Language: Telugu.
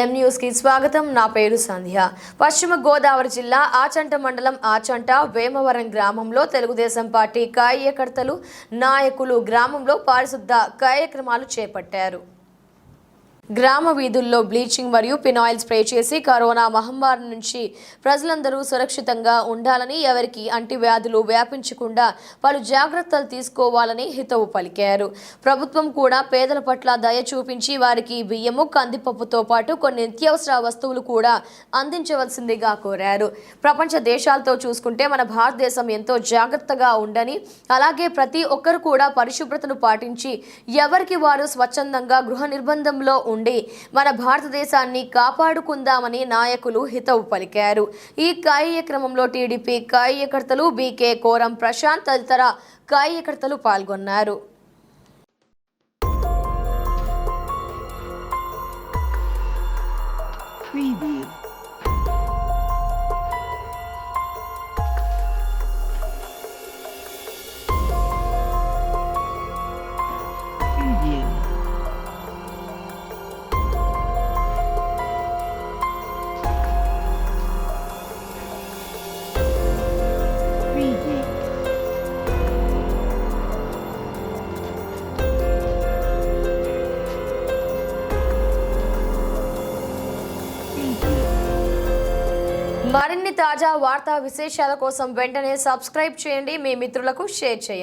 ఎం న్యూస్కి స్వాగతం. నా పేరు సంధ్య. పశ్చిమ గోదావరి జిల్లా ఆచంట మండలం ఆచంట వేమవరం గ్రామంలో తెలుగుదేశం పార్టీ కార్యకర్తలు నాయకులు గ్రామంలో పారిశుద్ధ కార్యక్రమాలు చేపట్టారు. గ్రామ వీధుల్లో బ్లీచింగ్ మరియు పినాయిల్ స్ప్రే చేసి కరోనా మహమ్మారి నుంచి ప్రజలందరూ సురక్షితంగా ఉండాలని ఎవరికి అంటివ్యాధులు వ్యాపించకుండా పలు జాగ్రత్తలు తీసుకోవాలని హితవు పలికారు. ప్రభుత్వం కూడా పేదల పట్ల దయ చూపించి వారికి బియ్యము కందిపప్పుతో పాటు కొన్ని నిత్యావసర వస్తువులు కూడా అందించవలసిందిగా కోరారు. ప్రపంచ దేశాలతో చూసుకుంటే మన భారతదేశం ఎంతో జాగ్రత్తగా ఉండని అలాగే ప్రతి ఒక్కరు కూడా పరిశుభ్రతను పాటించి ఎవరికి వారు స్వచ్ఛందంగా గృహ నిర్బంధంలో ఉండి మన భారతదేశాన్ని కాపాడుకుందామని నాయకులు హితవు పలికారు ఈ కార్యక్రమంలో టీడీపీ కార్యకర్తలు బీకే కోరం ప్రశాంత్ తదితర కార్యకర్తలు పాల్గొన్నారు Preview. మరిన్ని తాజా వార్తా విశేషాల కోసం వెంటనే సబ్స్క్రైబ్ చేయండి. మీ మిత్రులకు షేర్ చేయండి.